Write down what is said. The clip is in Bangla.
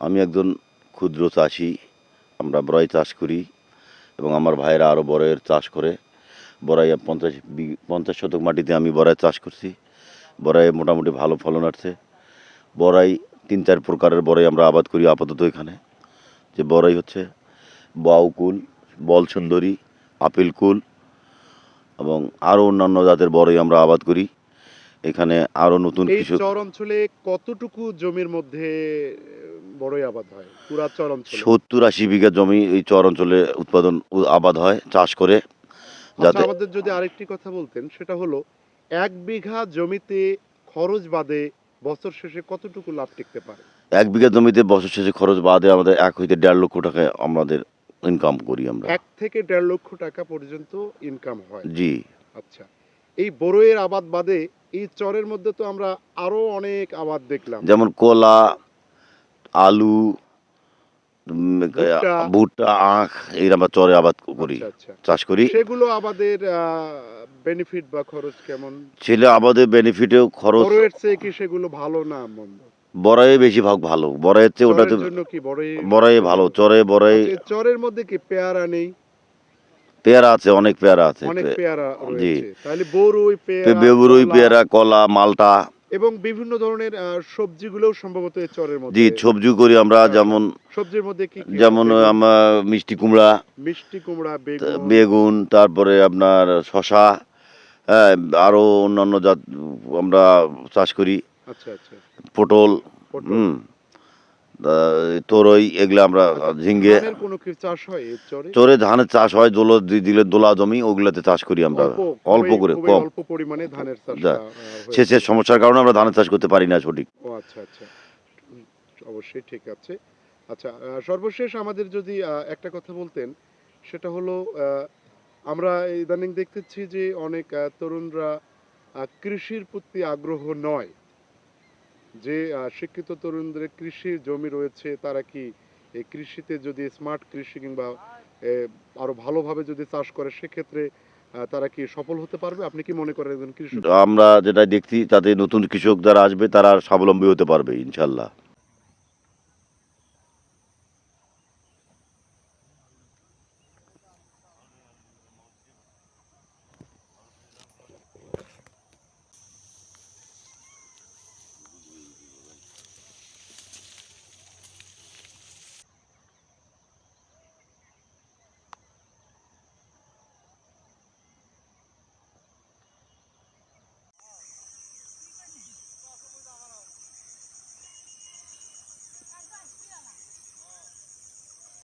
আমি একজন ক্ষুদ্র চাষি আমরা বড়াই চাষ করি এবং আমার ভাইয়েরা আরও বড়াইয়ের চাষ করে। বড়াই পঞ্চাশ পঞ্চাশ শতক মাটিতে আমি বড়াই চাষ করছি। বড়াইয়ে মোটামুটি ভালো ফলন আসছে। বড়াই তিন চার প্রকারের বড়াই আমরা আবাদ করি আপাতত এখানে। যে বড়াই হচ্ছে বাউকুল বল সুন্দরী আপেল কুল এবং আরও অন্যান্য জাতের বড়াই আমরা আবাদ করি। এখানে আরও নতুন কৃষক অঞ্চলে কতটুকু জমির মধ্যে বড়ই আবাদ হয় পুরা চর অঞ্চলে। সত্তর আশি বিঘা জমি এই চর অঞ্চলে উৎপাদন আবাদ হয় চাষ করে আচ্ছা যাতে আমাদের যদি আরেকটি কথা বলতেন সেটা হলো এক বিঘা জমিতে খরচ বাদে বছর শেষে কতটুকু লাভ টিকতে পারে? এক বিঘা জমিতে বছর শেষে খরচ বাদে আমাদের এক হইতে দেড় লক্ষ টাকা আমাদের ইনকাম করি আমরা। এক থেকে দেড় লক্ষ টাকা পর্যন্ত ইনকাম হয়। জি। আচ্ছা এই বড়ইয়ের আবাদ বাদে এই চরের মধ্যে তো আমরা আরও অনেক আবাদ দেখলাম। যেমন কলা আলু ভুট্টা। আখ এই আমরা চরে আবাদ করি আচ্ছা আচ্ছা। চাষ করি। সেগুলো আবাদের বেনিফিট বা খরচ কেমন? ছেলে আবাদের বেনিফিটেও খরচ। কি সেগুলো ভালো না মন্দ? বড়াই বেশি ভাগ ভালো। বড়াইয়ের চেয়ে ওটাতে বড়ই ভালো। চরে বড়াই আচ্ছা, চরের মধ্যে কি পেয়ারা নেই? পেয়ারা আছে অনেক পেয়ারা আছে। অনেক পেয়ারা জি। তাহলে বড়ই পেয়ারা বেবুরুই কলা। পেয়ারা কলা মালটা। এবং বিভিন্ন ধরনের সবজিগুলোও সম্ভবত চরের মধ্যে। জি সবজি করি আমরা যেমন সবজির মধ্যে কি যেমন আমরা মিষ্টি কুমড়া মিষ্টি কুমড়া বেগুন। তারপরে আপনার শশা হ্যাঁ আরও অন্যান্য জাত আমরা চাষ করি। আচ্ছা আচ্ছা। পটল। হুম। তোরই এগুলো আমরা ঝিঙ্গে হয় চরে? ধানের চাষ হয় দোলো দিলে দোলা জমি ওগুলাতে চাষ করি আমরা। অল্প করে কম। অল্প পরিমাণে ধানের সেচের সমস্যার কারণে আমরা ধানের চাষ করতে পারি না সঠিক। আচ্ছা আচ্ছা। অবশ্যই ঠিক আছে। আচ্ছা সর্বশেষ আমাদের যদি একটা কথা বলতেন সেটা হলো আমরা ইদানিং দেখতেছি যে অনেক তরুণরা কৃষির প্রতি আগ্রহ নয়। যে শিক্ষিত তরুণদের কৃষি জমি রয়েছে, তারা কি, এই কৃষিতে যদি স্মার্ট কৃষি কিংবা আরও ভালোভাবে যদি চাষ করে, সেক্ষেত্রে তারা কি সফল হতে পারবে? আপনি কি মনে করেন কৃষক? আমরা যেটা দেখছি, তাতে নতুন কৃষক যারা আসবে, তারা স্বাবলম্বী হতে পারবে, ইনশাল্লাহ।